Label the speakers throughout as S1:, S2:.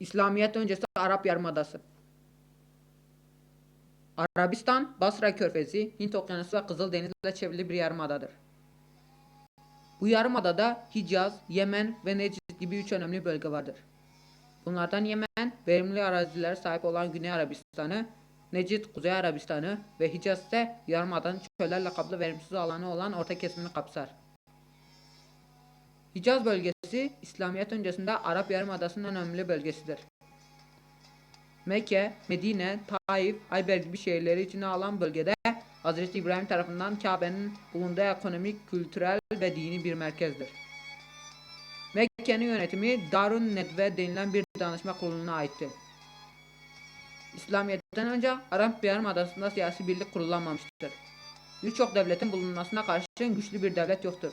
S1: İslamiyet öncesi Arap Yarımadası. Arabistan, Basra Körfezi, Hint Okyanusu ve Kızıldeniz'le çevrili bir yarımadadır. Bu yarımadada Hicaz, Yemen ve Necid gibi üç önemli bölge vardır. Bunlardan Yemen, verimli arazilere sahip olan Güney Arabistan'ı, Necid, Kuzey Arabistan'ı ve Hicaz ise yarımadanın çöllerle kaplı verimsiz alanı olan orta kesimini kapsar. Hicaz bölgesi, İslamiyet öncesinde Arap Yarımadası'nın önemli bölgesidir. Mekke, Medine, Taif, Hayber gibi şehirleri içine alan bölgede Hz. İbrahim tarafından Kabe'nin bulunduğu ekonomik, kültürel ve dini bir merkezdir. Mekke'nin yönetimi Darun Nedve denilen bir danışma kuruluna aitti. İslamiyet'ten önce Arap Yarımadası'nda siyasi birlik kurulanmamıştır. Birçok devletin bulunmasına karşın güçlü bir devlet yoktur.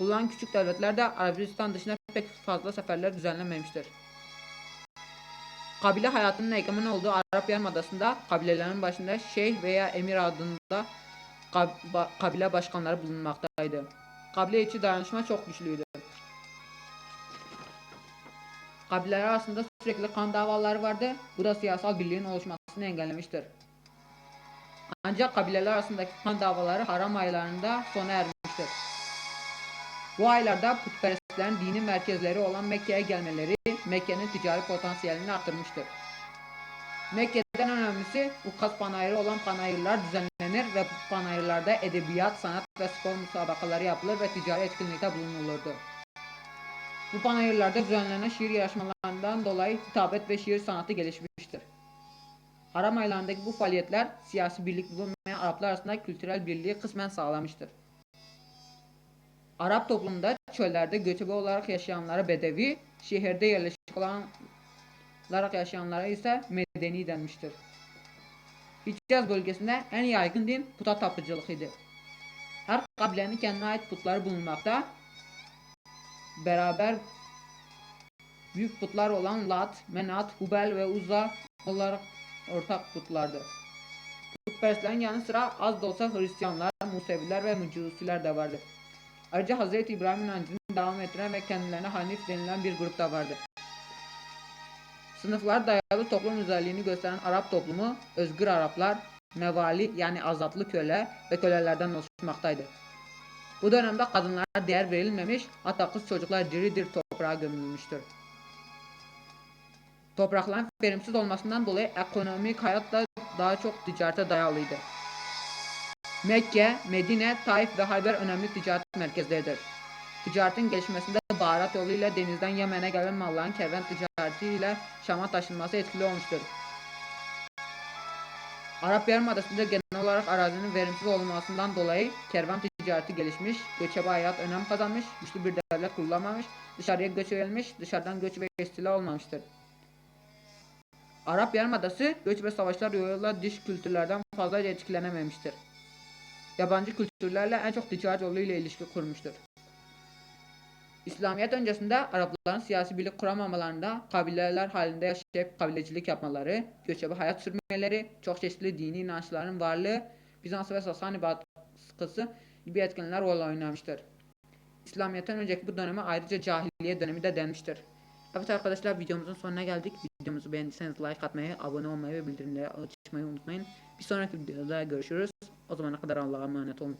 S1: Kurulan küçük devletler de Arabistan dışında pek fazla seferler düzenlememiştir. Kabile hayatının egemen olduğu Arap Yarımadası'nda kabilelerin başında şeyh veya emir adında kabile başkanları bulunmaktaydı. Kabile içi dayanışma çok güçlüydü. Kabileler arasında sürekli kan davaları vardı. Bu da siyasal birliğin oluşmasını engellemiştir. Ancak kabileler arasındaki kan davaları haram aylarında sona ermiştir. Bu aylarda putperestlerin dini merkezleri olan Mekke'ye gelmeleri Mekke'nin ticari potansiyelini artırmıştır. Mekke'den önemlisi Ukkas panayırı olan panayırlar düzenlenir ve bu panayırlarda edebiyat, sanat ve spor müsabakaları yapılır ve ticari etkinlikte bulunulurdu. Bu panayırlarda düzenlenen şiir yarışmalarından dolayı hitabet ve şiir sanatı gelişmiştir. Haram aylarındaki bu faaliyetler siyasi birlik bulunmayan Araplar arasında kültürel birliği kısmen sağlamıştır. Arap toplumunda çöllerde göçebe olarak yaşayanlara bedevi, şehirde yerleşik olarak yaşayanlara ise medeni denmiştir. Hicaz bölgesinde en yaygın din puta tapıcılık idi. Her kabilenin kendine ait putları bulunmakta. Beraber büyük putlar olan Lat, Menat, Hubel ve Uzza olarak ortak putlardı. Putperestlerin yanı sıra az da olsa Hristiyanlar, Museviler ve Mecusiler de vardı. Ayrıca Hz. İbrahim inancını devam ettiren ve kendilerine Hanif denilen bir grup da vardı. Sınıflar dayalı toplum özelliğini gösteren Arap toplumu, özgür Araplar, mevali yani azatlı köle ve kölelerden oluşmaktaydı. Bu dönemde kadınlara değer verilmemiş, hatta kız çocuklar diri diri toprağa gömülmüştür. Toprakların verimsiz olmasından dolayı ekonomik hayat da daha çok ticarete dayalıydı. Mekke, Medine, Taif ve Hayber önemli ticaret merkezleridir. Ticaretin gelişmesinde baharat yoluyla denizden Yemen'e gelen malların kervan ticaretiyle Şam'a taşınması etkili olmuştur. Arap Yarımadası'nda genel olarak arazinin verimsiz olmasından dolayı kervan ticareti gelişmiş, göçebe hayat önem kazanmış, güçlü bir devlet kullanmamış, dışarıya göç verilmiş, dışarıdan göç ve istila olmamıştır. Arap Yarımadası göç ve savaşlar yoluyla dış kültürlerden fazlaca etkilenememiştir. Yabancı kültürlerle en çok ticaret yoluyla ilişki kurmuştur. İslamiyet öncesinde Arapların siyasi birlik kuramamalarında kabileler halinde yaşayıp kabilecilik yapmaları, göçebe hayat sürmeleri, çok çeşitli dini inançların varlığı, Bizans ve Sasani baskısı gibi etkenler rol oynamıştır. İslamiyet'ten önceki bu döneme ayrıca cahiliye dönemi de denmiştir. Evet arkadaşlar videomuzun sonuna geldik. Videomuzu beğendiyseniz like atmayı, abone olmayı ve bildirimleri açmayı unutmayın. Bir sonraki videoda görüşürüz. أضمن قدر الله أمانتهم